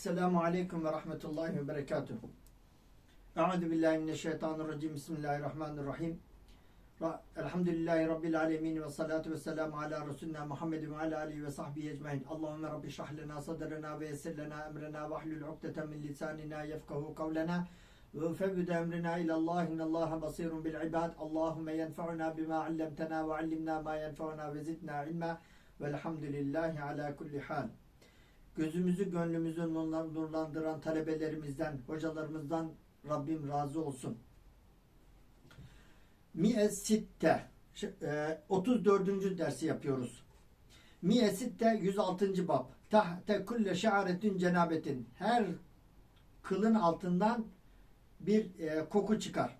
Esselamu Aleyküm ve Rahmetullahi ve Berekatuhu. Euzu billahi mineşşeytanirracim. Bismillahirrahmanirrahim. Ra- Elhamdülillahi Rabbil alemin ve salatu ve selamu ala Resulina Muhammed ve ala alihi ve sahbihi ecmain. Allahümme Rabbi şrah lena sadrena ve yessir lena emrena ve ahlul ukdeten min lisanina yefkahu kavlena ve fevvid emrina ilallah innallaha basirun bil ibad. Allahümme yenfa'una bima allemtena ve allimna ma yenfa'una ve zidna ilma velhamdülillahi ala kulli hal gözümüzü gönlümüzü nurlan- nurlandıran talebelerimizden, hocalarımızdan Rabbim razı olsun. Mi'e sitte Ş- e, 34. dersi yapıyoruz. Mi'e sitte 106. bab. Tahte kulle şa'aretin cenabetin. Her kılın altından bir e, koku çıkar.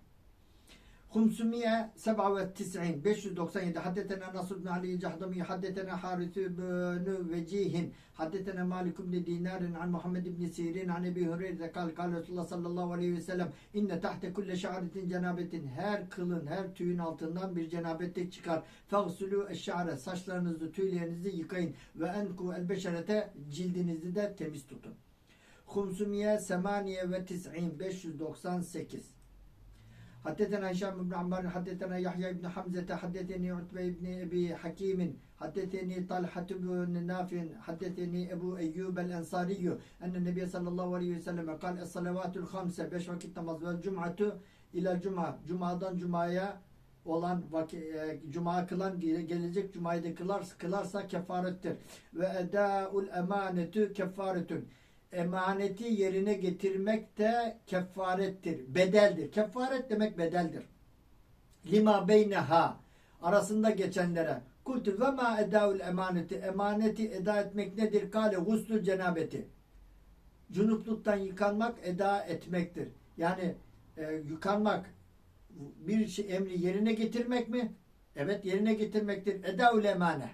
Humsumiye seba ve tis'in 597 haddetena Nasr bin Ali Cahdami haddetena Harith bin Vecihin haddetena Malik bin Dinarin an Muhammed bin Sirin an Ebi Hureyre kal kal Resulullah sallallahu aleyhi ve sellem inne tahte kulle şa'aretin cenabetin her kılın her tüyün altından bir cenabetlik çıkar. Fagsulü eşşa're saçlarınızı tüylerinizi yıkayın ve enku el beşerete cildinizi de temiz tutun. Humsumiye semaniye ve tis'in 598 حدثنا هشام بن عمار حدثنا يحيى بن حمزة حدثني عتبة بن أبي حكيم حدثني طلحة بن نافع حدثني أبو أيوب الأنصاري أن النبي صلى الله عليه وسلم قال الصلوات الخمسة beş vakit namaz ve cum'atu ila cuma cumadan cumaya olan vakit, e, cuma kılan gelecek cumayı da kılar, kılarsa kefarettir ve edaul emanetu kefaretun emaneti yerine getirmek de kefarettir. Bedeldir. Kefaret demek bedeldir. Lima beyneha arasında geçenlere. Kultu ve ma edaul emaneti. Emaneti eda etmek nedir? Kale guslü cenabeti. Cunupluktan yıkanmak eda etmektir. Yani e, yıkanmak bir şey, emri yerine getirmek mi? Evet yerine getirmektir. Edaul emane.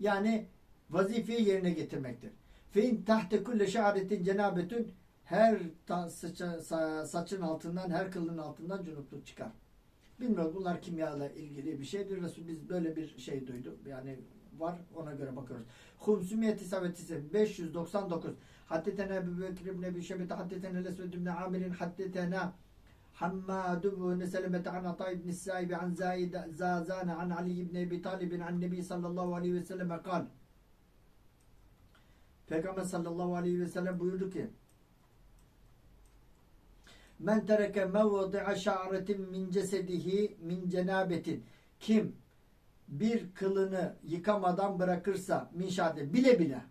Yani vazifeyi yerine getirmektir. Fein tahte kulle şa'aretin cenabetün her ta, saça, sa- saçın altından, her kılın altından cunupluk çıkar. Bilmiyorum bunlar kimyayla ilgili bir şeydir. Resul biz böyle bir şey duyduk. Yani var ona göre bakıyoruz. Humsumiyeti savetisi 599. Haddetene Ebu Bekir ibn Ebi Şebete haddetene Lesved ibn Amir'in haddetene حماد بن سلمة عن عطاء بن السائب عن زايد زازان عن علي بن أبي طالب عن النبي صلى الله عليه وسلم قال Peygamber sallallahu aleyhi ve sellem buyurdu ki Men tereke mevdi'a şa'retin min cesedihi min cenabetin. Kim bir kılını yıkamadan bırakırsa min şa'de bile bile.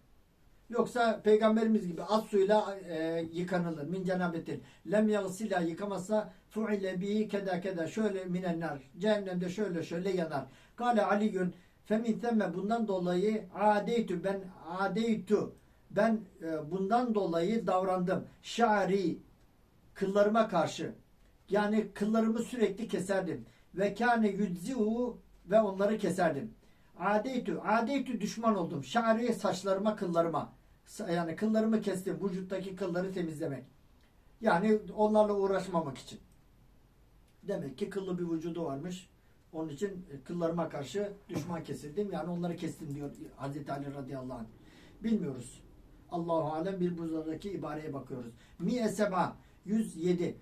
Yoksa peygamberimiz gibi az suyla e, yıkanılır min cenabetin. Lem yagsila yıkamazsa fu'ile bihi keda keda şöyle minenler cehennemde şöyle şöyle yanar. Kale aliyün femin bundan dolayı adeytü ben adeytü ben e, bundan dolayı davrandım. Şari kıllarıma karşı. Yani kıllarımı sürekli keserdim. Ve kâne yüdziu ve onları keserdim. Adeytü, adeytü düşman oldum. Şari saçlarıma, kıllarıma. Yani kıllarımı kestim. Vücuttaki kılları temizlemek. Yani onlarla uğraşmamak için. Demek ki kıllı bir vücudu varmış. Onun için e, kıllarıma karşı düşman kesildim. Yani onları kestim diyor Hazreti Ali radıyallahu anh. Bilmiyoruz. Allahu alem bir buzdaki ibareye bakıyoruz. Mi seba 107.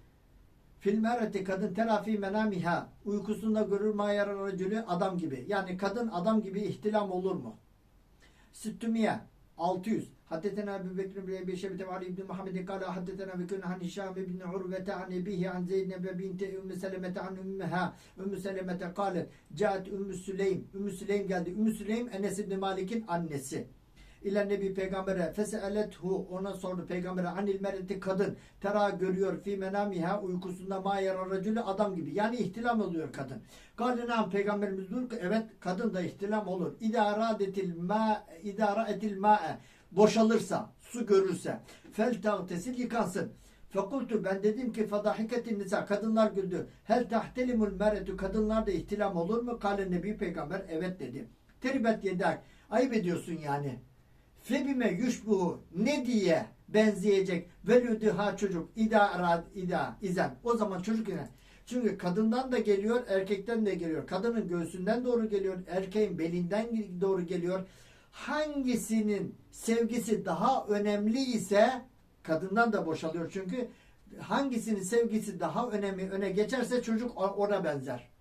Fil mereti kadın terafi menamiha uykusunda görür ma yarar racülü adam gibi. Yani kadın adam gibi ihtilam olur mu? Süttümiye 600. Haddetena Ebu Bekir bin Ebi Şebete ve Ali ibn Muhammedin kala haddetena Bekir han Hişam ibn Urvete an ebihi an Zeynep binti Ümmü Selemete an Ümmüha Ümmü Selemete kalet Caet Ümmü Süleym Ümmü Süleym geldi. Ümmü Süleym Enes ibn Malik'in annesi ile Nebi Peygamber'e feselethu ona sordu Peygamber'e anil mereti kadın tera görüyor fi menamiha uykusunda ma yarar racülü adam gibi yani ihtilam oluyor kadın. Galinam Peygamberimiz diyor ki evet kadın da ihtilam olur. İdara etil ma idara etil ma'e boşalırsa su görürse fel tağtesil yıkansın. Fekultu ben dedim ki fadahiketin nisa kadınlar güldü. Hel tahtelimul meretu kadınlar da ihtilam olur mu? Kale Nebi Peygamber evet dedi. Teribet yedak ayıp ediyorsun yani. Febime yushbuhu ne diye benzeyecek? Velüdüha çocuk ida arad ida izen o zaman çocuk yine. Çünkü kadından da geliyor erkekten de geliyor. Kadının göğsünden doğru geliyor erkeğin belinden doğru geliyor. Hangisinin sevgisi daha önemli ise kadından da boşalıyor. Çünkü hangisinin sevgisi daha önemli öne geçerse çocuk ona benzer.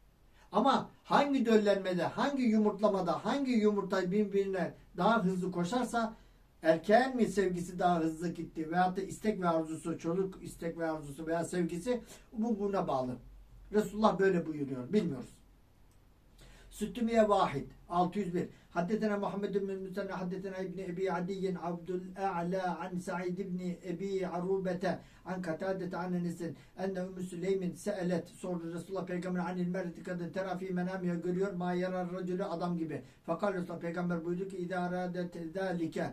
Ama hangi döllenmede, hangi yumurtlamada, hangi yumurta birbirine daha hızlı koşarsa erkeğin mi sevgisi daha hızlı gitti veyahut da istek ve arzusu, çocuk istek ve arzusu veya sevgisi bu buna bağlı. Resulullah böyle buyuruyor. Bilmiyoruz. Süttümiye vahid. 601 Haddetena Muhammed bin Müsenna Haddetena İbni Ebi Adiyin Abdul A'la An Sa'id İbni Ebi Arubete An Katadete An Enes'in Enne Ümmü Süleymin Se'elet sordu Resulullah Peygamber Anil mereti kadın terafi menamiye görüyor ma yarar racülü adam gibi. Fakat Resulullah Peygamber buyurdu ki İdâ radet zâlike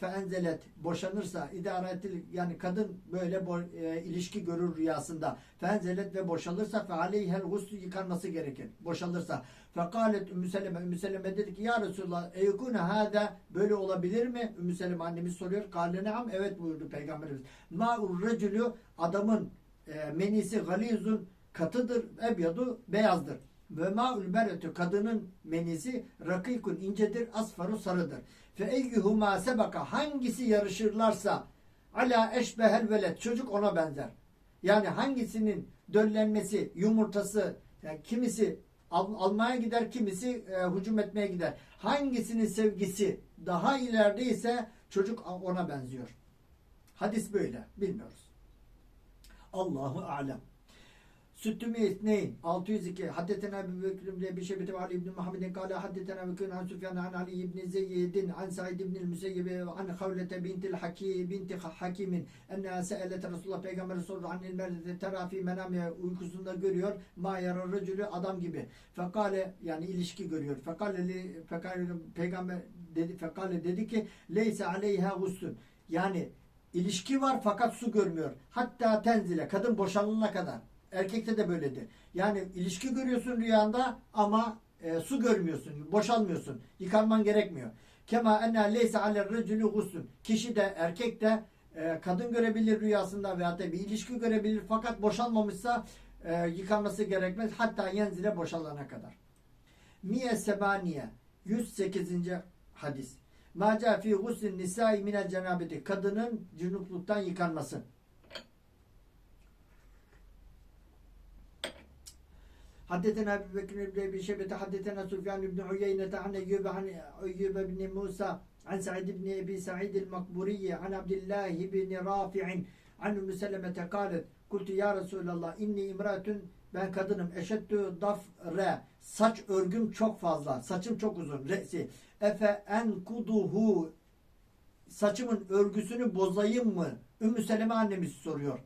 feenzelet boşanırsa idaretil yani kadın böyle bo- e, ilişki görür rüyasında feenzelet ve boşalırsa fe aleyhel guslu yıkanması gerekir boşalırsa fekalet Ümmü Seleme Ümmü Seleme dedi ki ya Resulullah eykune hâda böyle olabilir mi? Ümmü Seleme annemiz soruyor. Kâle neam evet buyurdu Peygamberimiz. Ma'ur recülü adamın e, menisi galizun katıdır ebyadu beyazdır. Ve ma'ul beretü kadının menisi rakikun incedir asfaru sarıdır. Fe eyyuhuma sebaka hangisi yarışırlarsa ala eşbehel velet çocuk ona benzer. Yani hangisinin döllenmesi, yumurtası yani kimisi al- almaya gider, kimisi e, hücum etmeye gider. Hangisinin sevgisi daha ilerideyse çocuk ona benziyor. Hadis böyle. Bilmiyoruz. Allahu alem. Süttümi İsneyn 602 Haddetena Ebu Bekir ibn Ebi Şebet ve Ali ibn Muhammedin kâle Haddetena Bekir an Süfyan an Ali ibn Zeyyidin an Said ibn Müseyyib an Havlete bintil Haki binti Hakimin enne se'elet Resulullah Peygamber'e sordu anil merdete terafi menamiye uykusunda görüyor. Ma yarar racülü adam gibi. Fekale yani ilişki görüyor. Fekale li peygamber dedi fekale dedi ki leyse aleyha guslun yani ilişki var fakat su görmüyor. Hatta tenzile kadın boşanılana kadar Erkekte de böyledir. Yani ilişki görüyorsun rüyanda ama e, su görmüyorsun, boşalmıyorsun. Yıkanman gerekmiyor. Kema enne leyse ale racülü guslun. Kişi de erkek de e, kadın görebilir rüyasında veyahut da bir ilişki görebilir fakat boşalmamışsa e, yıkanması gerekmez. Hatta yenzile boşalana kadar. Miye sebaniye 108. hadis. Maca fi guslin nisai minel cenabeti. Kadının cünupluktan yıkanması. حدثنا ابي بكر بن ابي شيبه حدثنا سفيان بن عيينه عن ايوب عن ايوب بن موسى عن سعيد بن ابي سعيد المقبوري عن عبد الله بن رافع عن ام سلمه قالت قلت يا رسول الله اني امراه ben kadınım eşettü daf re saç örgüm çok fazla saçım çok uzun re'si efe en kuduhu saçımın örgüsünü bozayım mı Ümmü Seleme annemiz soruyor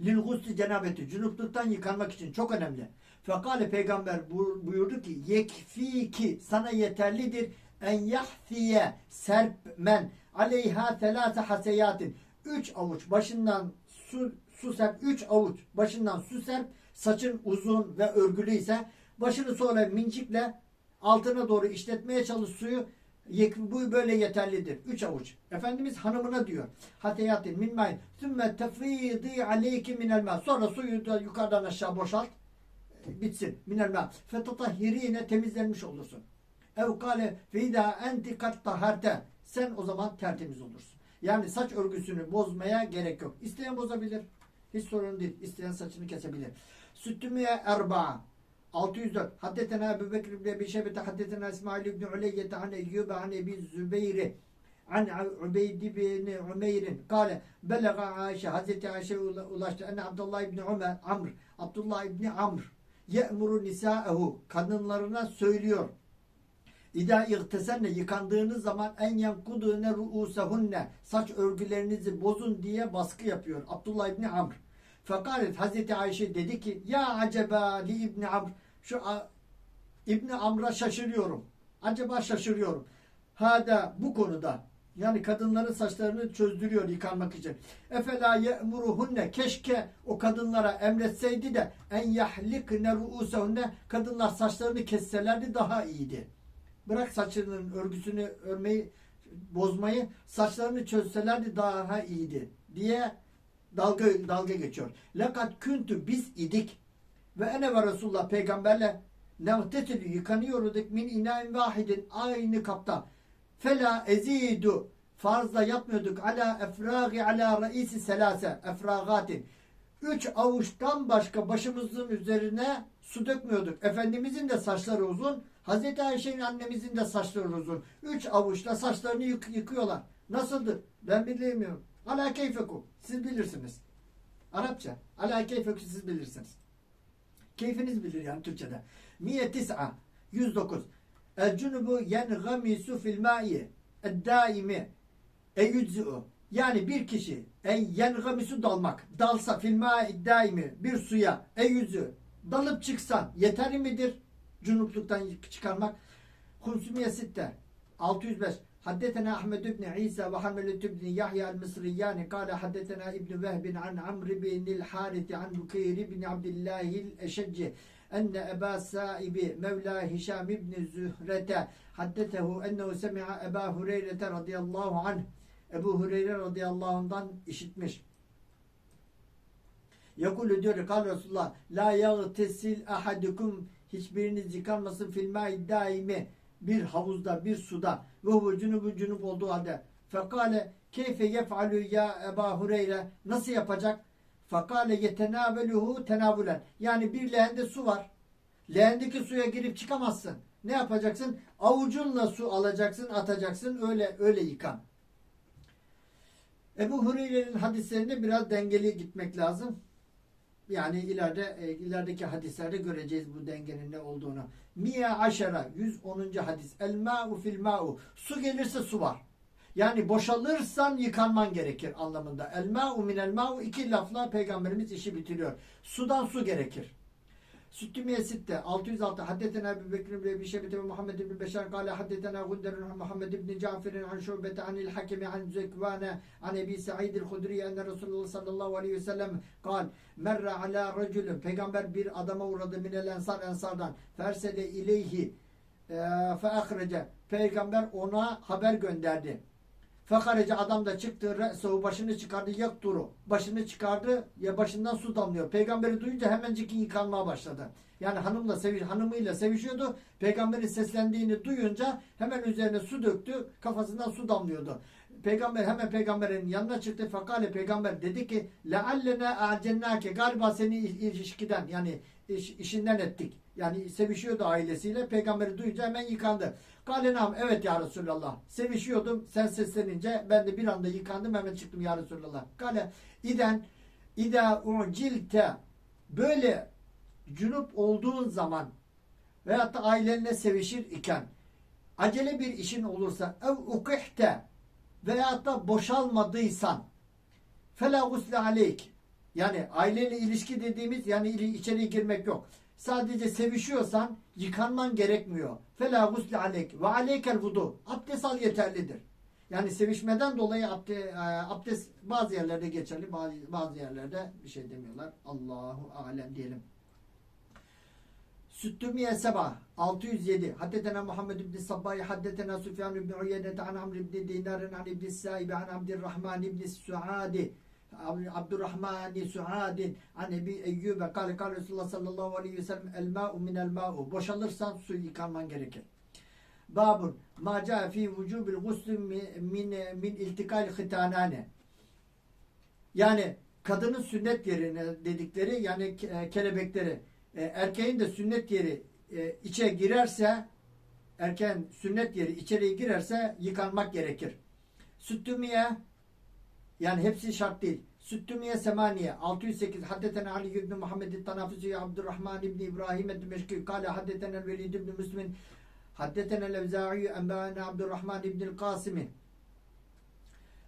lil gusli cenabeti cunupluktan yıkanmak için çok önemli. Fekale peygamber bu- buyurdu ki yekfi ki sana yeterlidir en yahfiye serpmen aleyha telate haseyatin üç avuç başından su, su serp üç avuç başından su serp saçın uzun ve örgülü ise başını sonra mincikle altına doğru işletmeye çalış suyu bu böyle yeterlidir. Üç avuç. Efendimiz hanımına diyor. Hateyatin min mayin. Sümme tefridi aleyki minel ma. Sonra suyu da yukarıdan aşağı boşalt. e, Bitsin. Minel ma. Fetatahhirine temizlenmiş olursun. Ev kale feyda enti kat. Sen o zaman tertemiz olursun. Yani saç örgüsünü bozmaya gerek yok. İsteyen bozabilir. Hiç sorun değil. İsteyen saçını kesebilir. Süttümüye erba'a. 604 Haddetena Ebu Bekir ibn Ebi Şebete Haddetena İsmail ibn Uleyyete an Eyyube an Ebi Zübeyri an Ubeyd ibn Umeyr'in. Kale belega Ayşe Hazreti Ayşe ulaştı. Enne Abdullah ibn Ömer Amr. Abdullah ibn Amr. Ye'muru nisa'ehu. Kadınlarına söylüyor. İda iğtesenne yıkandığınız zaman en yankudune ruusehunne saç örgülerinizi bozun diye baskı yapıyor. Abdullah İbni Amr. Fekalet Hazreti Ayşe dedi ki ya acaba li İbni Amr şu İbni Amr'a şaşırıyorum. Acaba şaşırıyorum. Hada bu konuda yani kadınların saçlarını çözdürüyor yıkanmak için. Efela ye'muruhunne keşke o kadınlara emretseydi de en yahlikne ruusehunne kadınlar saçlarını kesselerdi daha iyiydi. Bırak saçının örgüsünü örmeyi, bozmayı, saçlarını çözselerdi daha iyiydi diye dalga dalga geçiyor. Lakat küntü biz idik ve ene ve Resulullah peygamberle Nevtesilü yıkanıyorduk min inain vahidin aynı kapta. Fela ezidu fazla yapmıyorduk ala efragi ala reisi selase efragatin. Üç avuçtan başka başımızın üzerine su dökmüyorduk. Efendimizin de saçları uzun. Hazreti Ayşe'nin annemizin de saçları uzun. Üç avuçla saçlarını yık- yıkıyorlar. Nasıldır? Ben bilmiyorum. Ala keyfekum. Siz bilirsiniz. Arapça. Ala keyfekum siz bilirsiniz. Keyfiniz bilir yani Türkçe'de. Miye tis'a 109. El cunubu yenğamisu fil ma'i daimi e yüzü yani bir kişi e yenğamisu dalmak dalsa fil ma'i daimi bir suya e yüzü dalıp çıksan yeterli midir cunupluktan çıkarmak? Hunsumiye sitte 605 حدثنا أحمد بن عيسى وحملة بن يحيى المصريان قال حدثنا ابن وهب عن عمرو بن الحارث عن بكير بن عبد الله الأشج أن أبا سائب مولى هشام بن زهرة حدثه أنه سمع أبا هريرة رضي الله عنه Ebu Hureyre radıyallahu anh'dan işitmiş. Yakulu diyor ki kal Resulullah la yağtesil ahadukum hiçbiriniz yıkanmasın fil ma'i daimi bir havuzda bir suda ve huve cunubu cunub olduğu halde fekale keyfe yef'alu ya Eba Hureyre nasıl yapacak? Fekale yetenaveluhu tenavulen yani bir leğende su var leğendeki suya girip çıkamazsın ne yapacaksın? Avucunla su alacaksın atacaksın öyle öyle yıkan. Ebu Hureyre'nin hadislerinde biraz dengeli gitmek lazım. Yani ileride e, ilerideki hadislerde göreceğiz bu dengenin ne olduğunu. Miye aşara 110. hadis. El ma'u fil ma'u. Su gelirse su var. Yani boşalırsan yıkanman gerekir anlamında. El ma'u minel ma'u iki lafla peygamberimiz işi bitiriyor. Sudan su gerekir. Süttümiye sitte 606 haddetena Ebu Bekir bin Ebi Şebete ve Muhammed bin Beşer kâle haddetena Gunderun Muhammed bin Cafer'in an Şubete anil hakemi an Zekvane an Ebi Sa'id el-Hudri enne Resulullah sallallahu aleyhi ve sellem kal merre ala racülün. Peygamber bir adama uğradı minel ensar ensardan. Fersede ileyhi fe ahrece peygamber ona haber gönderdi. Fekarece adam da çıktı, re'sehu başını çıkardı, yakturu. Başını çıkardı, ya başından su damlıyor. Peygamberi duyunca hemencik yıkanmaya başladı. Yani hanımla seviş, hanımıyla sevişiyordu. Peygamberin seslendiğini duyunca hemen üzerine su döktü, kafasından su damlıyordu. Peygamber hemen peygamberin yanına çıktı. Fakale peygamber dedi ki leallene acennake galiba seni ilişkiden yani iş, işinden ettik. Yani sevişiyordu ailesiyle. Peygamberi duyunca hemen yıkandı. Kale nam evet ya Resulallah. Sevişiyordum. Sen seslenince ben de bir anda yıkandım hemen çıktım ya Resulallah. Kale iden ida ucilte böyle cunup olduğun zaman veyahut da ailenle sevişir iken acele bir işin olursa ev ukihte veyahut da boşalmadıysan fela gusle aleyk yani aileyle ilişki dediğimiz yani içeriye girmek yok. Sadece sevişiyorsan yıkanman gerekmiyor. Fela gusle aleyk ve aleykel vudu. Abdest al yeterlidir. Yani sevişmeden dolayı abdest, abdest bazı yerlerde geçerli bazı, bazı yerlerde bir şey demiyorlar. Allahu alem diyelim. Süttümiye Seba 607 Haddetena Muhammed ibn Sabbahi Haddetena Süfyan ibn Uyeyne an Amr ibn Dinar'ın an ibn Saibi an Abdurrahman ibn Suadi Abdurrahman Suadin an Ebi Eyyube kale kale Resulullah sallallahu aleyhi ve sellem el ma'u minel ma'u boşalırsan su yıkanman gerekir. Babun ma ca fi vücubil gusl min min iltikal hitanane yani kadının sünnet yerine dedikleri yani ke- kelebekleri e, erkeğin de sünnet yeri e, içe girerse erken sünnet yeri içeriye girerse yıkanmak gerekir. Süttümiye yani hepsi şart değil. Süttümiye semaniye 608 haddeten Ali ibn Muhammed Tanafusi Abdurrahman ibn İbrahim et-Meşki kale haddeten Velid ibn Müslim haddeten el-Evza'i enbâne Abdurrahman ibn Kasimi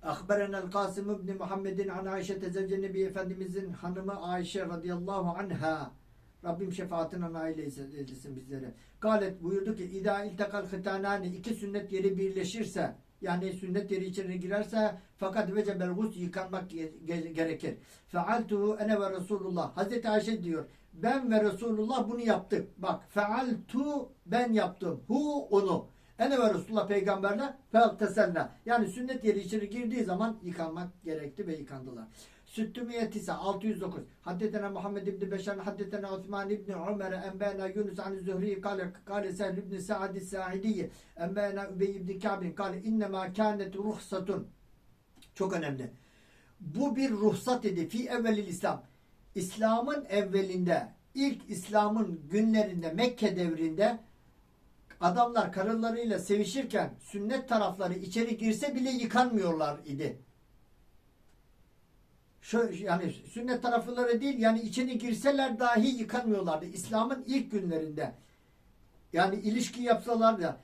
Akberena el-Kasım ibn Muhammedin an Ayşe tezevce Nebi Efendimizin hanımı Ayşe radıyallahu anha Rabbim şefaatine nail eylesin bizlere. Galet buyurdu ki İda iltekal hıtanani iki sünnet yeri birleşirse yani sünnet yeri içine girerse fakat vecebel gus yıkanmak ge- gerekir. Fealtuhu ene ve Resulullah. Hazreti Ayşe diyor. Ben ve Resulullah bunu yaptık. Bak fealtu ben yaptım. Hu onu. Ene ve Resulullah peygamberle fealteselna. Yani sünnet yeri içeri girdiği zaman yıkanmak gerekti ve yıkandılar. 609 609 Haddetena Muhammed ibn Beşer Haddetena Osman ibn Ömer Enbena Yunus an Zühri kale kale Sehl ibn Sa'd Sa'idi Enbena Übey ibn Ka'b kale innema kânet ruhsatun çok önemli. Bu bir ruhsat idi fi evvelil İslam. İslam'ın evvelinde ilk İslam'ın günlerinde Mekke devrinde adamlar karılarıyla sevişirken sünnet tarafları içeri girse bile yıkanmıyorlar idi. Şu, yani sünnet tarafları değil yani içeri girseler dahi yıkanmıyorlardı. İslam'ın ilk günlerinde. Yani ilişki yapsalar da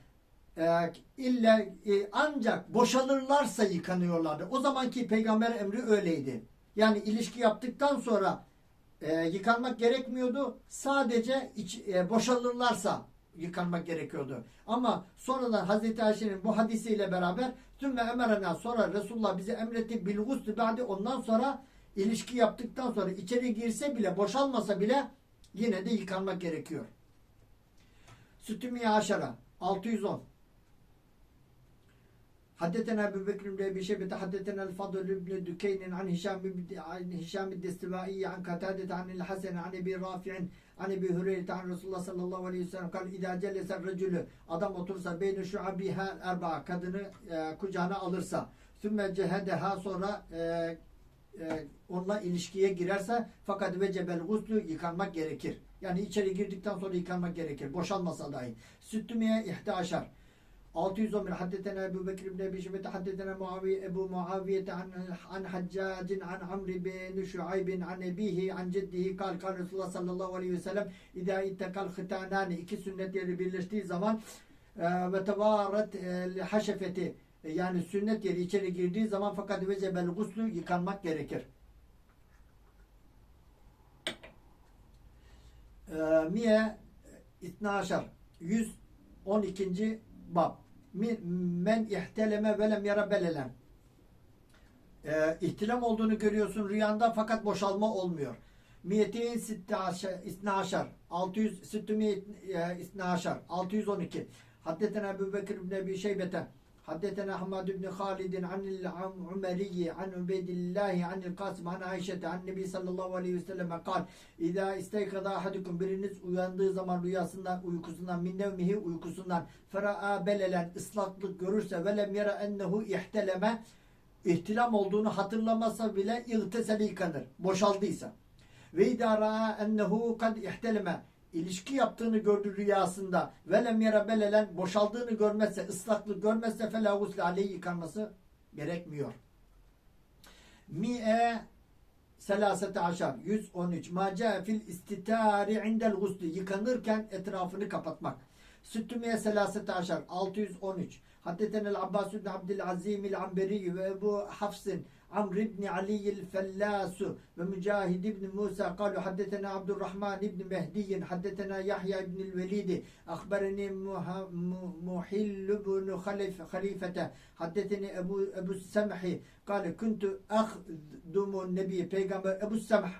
e, illa e, ancak boşalırlarsa yıkanıyorlardı. O zamanki peygamber emri öyleydi. Yani ilişki yaptıktan sonra e, yıkanmak gerekmiyordu. Sadece iç, e, boşalırlarsa yıkanmak gerekiyordu. Ama sonradan Hazreti Ayşe'nin bu hadisiyle beraber tüm ve emerena sonra Resulullah bize emretti bil ba'di ondan sonra ilişki yaptıktan sonra içeri girse bile boşalmasa bile yine de yıkanmak gerekiyor. Sütümiye Haşara 610 Haddeten Ebu Bekir ibn Ebi Şebete Haddeten El Fadl ibn Dükeynin an Hişam ibn Hişam Destibai an Katadete an El Hasan an Ebi Rafi'in an Ebi Hüreyre an Resulullah sallallahu aleyhi ve sellem kal İdâ cellesen recülü adam otursa beyni şu abiha erba kadını e, kucağına alırsa. Sümme cehedeha sonra e, e, onunla ilişkiye girerse fakat ve cebel guslü yıkanmak gerekir. Yani içeri girdikten sonra yıkanmak gerekir. Boşalmasa dahi. Süttümiye ihtiaşar. 611 haddetena Ebu Bekir ibn Ebi Şübete haddetena Muaviye Ebu Muaviyete an, an Haccacin an Amr bin Şuaybin an Ebihi an Ciddihi kal kal Resulullah sallallahu aleyhi ve sellem idâ ittekal hıtanani iki sünnet yeri birleştiği zaman e, ve tevaret e, haşefeti yani sünnet yeri içeri girdiği zaman fakat vecebel guslu yıkanmak gerekir. E, Miye 12 112. bab men ihteleme ve lem yara belelen. Ee, ihtilam olduğunu görüyorsun rüyanda fakat boşalma olmuyor. Miyetin isnaşar 600 süttümi isnaşar 612 Haddetena Ebu Bekir ibn Ebi Şeybete Haddetena Ahmad ibn Halid'in anil Umeriyi an Ubeydillahi anil Kasım an Ayşe'te an Nebi sallallahu aleyhi ve selleme kal İzâ isteykada ahadukum biriniz uyandığı zaman rüyasından uykusundan minnevmihi uykusundan fera'a belelen ıslaklık görürse velem yara ennehu ihteleme ihtilam olduğunu hatırlamasa bile ilteseli yıkanır boşaldıysa. Ve idara ennehu kad ihteleme ilişki yaptığını gördü rüyasında. Velem yara belelen boşaldığını görmezse ıslaklık görmezse felâ gusle aleyhi yıkanması gerekmiyor. Mi'e selasete aşar. 113 maca fil istitari indel gusli. Yıkanırken etrafını kapatmak. Süttümiye selasete aşar. 613 Haddeten el Abbas ibn Abdülazim el Amberi ve Ebu Hafs'in Amr ibn Ali el-Fellasu ve Mücahid ibn Musa kalu haddetena Abdurrahman ibn Mehdi haddetena Yahya ibn el-Velid akhbarani Muhill ibn Halif halifete haddeteni Ebu Ebu Semhi kalu kuntu akhdumu nebi peygamber Ebu Semh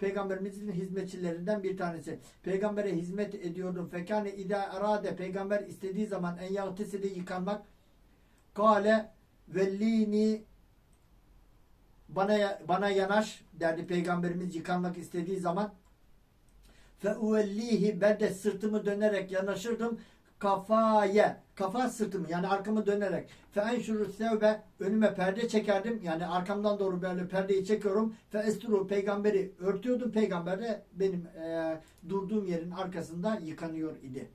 Peygamberimizin hizmetçilerinden bir tanesi. Peygambere hizmet ediyordum. Fekane ida arade peygamber istediği zaman en yağtisili yıkanmak. Kale vellini bana bana yanaş derdi peygamberimiz yıkanmak istediği zaman. Fe uvellihi ben de sırtımı dönerek yanaşırdım. Kafaya kafa sırtımı yani arkamı dönerek. Fe enşuru sevbe önüme perde çekerdim. Yani arkamdan doğru böyle perdeyi çekiyorum. Fe esturu peygamberi örtüyordum. Peygamber de benim e, durduğum yerin arkasında yıkanıyor idi.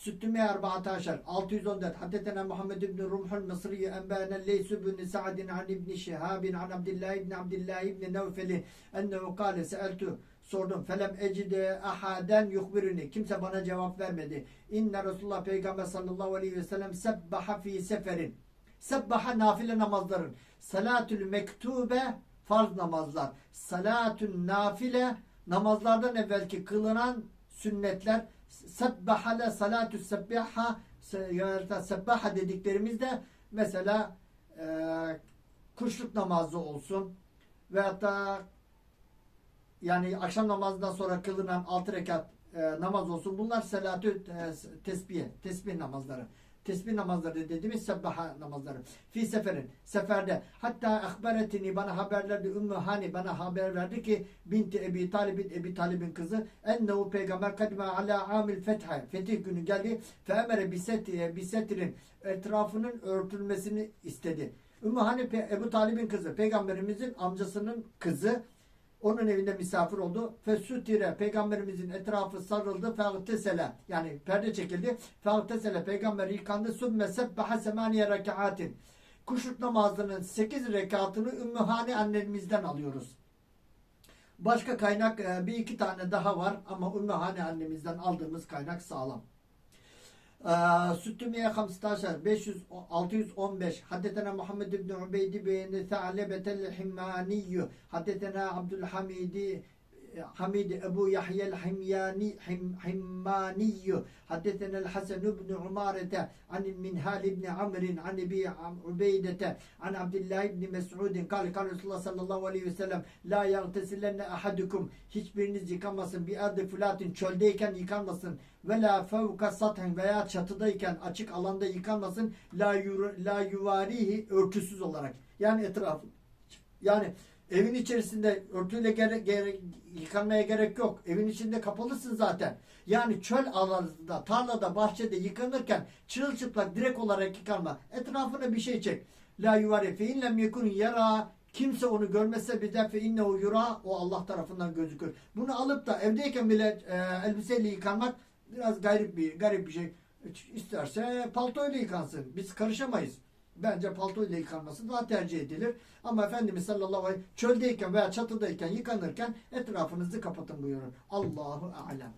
Süttüme 14 614 Haddetena Muhammed ibn Rumhul Mısri enbâne Leys ibn Sa'din an ibn Şihabin an Abdullah ibn Abdullah ibn Nevfeli ennehu kâle seeltu sordum. Felem ecide ahaden yuhbirini. Kimse bana cevap vermedi. İnne Resulullah Peygamber sallallahu aleyhi ve sellem sebbaha fi seferin. Sebbaha nafile namazların. Salatül mektube farz namazlar. Salatün nafile namazlardan evvelki kılınan sünnetler sebbahale salatü sebbaha sebbaha dediklerimizde mesela e, kuşluk namazı olsun ve hatta yani akşam namazından sonra kılınan altı rekat e, namaz olsun. Bunlar salatü e, tesbih, tesbih namazları. Tesbih namazları dediğimiz sebbaha namazları. Fi seferin. Seferde. Hatta akberetini bana haber verdi. Ümmü Hani bana haber verdi ki binti Ebi Talib'in Ebi Talib'in kızı ennehu peygamber kadime ala amil fetha. Fetih günü geldi. Fe emere bisetiye bisetirin etrafının örtülmesini istedi. Ümmü Hani Ebu Talib'in kızı. Peygamberimizin amcasının kızı. Onun evinde misafir oldu. Fesutire peygamberimizin etrafı sarıldı. Feğtesele yani perde çekildi. Feğtesele peygamber yıkandı. Sümme sebbaha semaniye rekaatin. Kuşluk namazının 8 rekatını Ümmühane annemizden alıyoruz. Başka kaynak e, bir iki tane daha var ama Ümmühane annemizden aldığımız kaynak sağlam. Süttümiye 15 500 615 Haddetena Muhammed ibn Ubeyd bin Tha'lebetel Himmaniyyü Haddetena Abdülhamidi Hamid Ebu Yahya el-Himyani Himmaniyyü Haddeten el-Hasen ibn Umarete an Minhal ibn Amr an Ebi Ubeydete an Abdullah ibn Mes'ud kal kal Resulullah sallallahu aleyhi ve sellem la yagtesilenne ahadukum. Hiçbiriniz yıkamasın bi adı fulatin çöldeyken yıkanmasın. Ve la fevka sathen veya çatıdayken açık alanda yıkanmasın. La, yur, la yuvarihi örtüsüz olarak. Yani etrafı yani evin içerisinde örtüyle gere, gere- yıkanmaya gerek yok. Evin içinde kapalısın zaten. Yani çöl alanında, tarlada, bahçede yıkanırken çırılçıplak direkt olarak yıkanma. Etrafına bir şey çek. La yuvari fe inlem yekun yara kimse onu görmese bir de fe innehu yura o Allah tarafından gözükür. Bunu alıp da evdeyken bile e, elbiseyle yıkanmak biraz garip bir garip bir şey. İsterse paltoyla yıkansın. Biz karışamayız. Bence palto ile yıkanması daha tercih edilir. Ama Efendimiz sallallahu aleyhi ve çöldeyken veya çatıdayken yıkanırken etrafınızı kapatın buyurun. Allahu alem.